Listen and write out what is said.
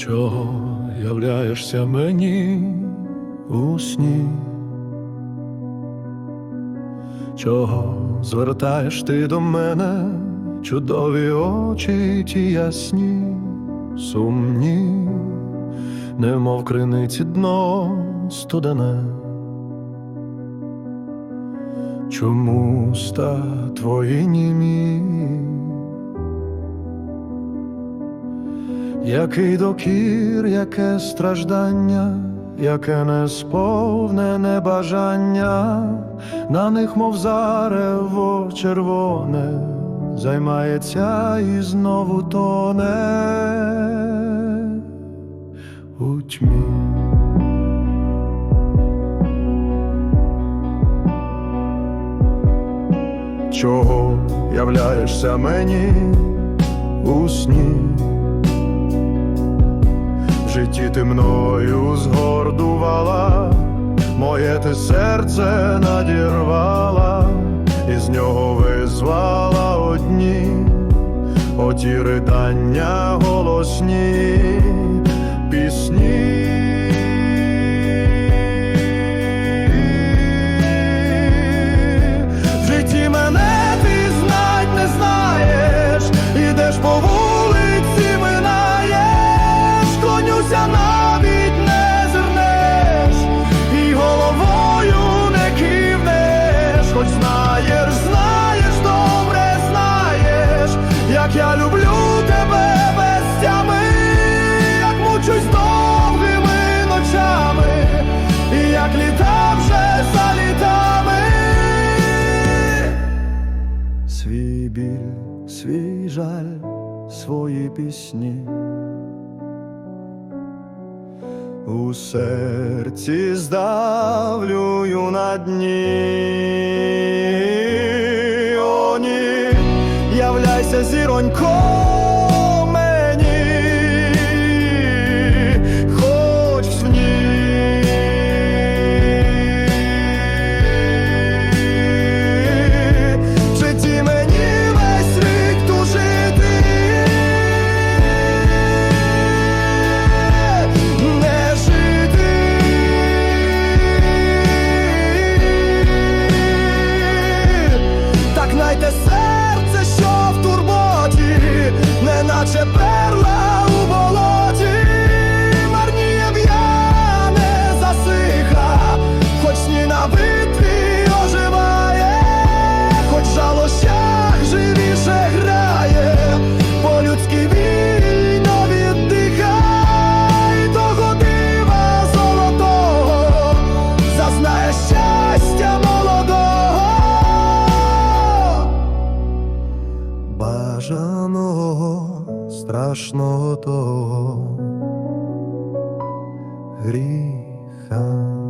чого являєшся мені у сні? Чого звертаєш ти до мене чудові очі ті ясні, сумні, немов криниці дно студене. Чому ста твої німі? Який докір, яке страждання, яке несповнене бажання, на них, мов зарево червоне, займається і знову тоне у тьмі. Чого являєшся мені у сні? Житті ти мною згордувала, моє ти серце надірвала, і з нього визвала одні, оті ридання голосні пісні. Пісні. У серці здавлюю на дні. О, ні, являйся зіронько Так серце, що в турботі, неначе бажаного страшного того гріха.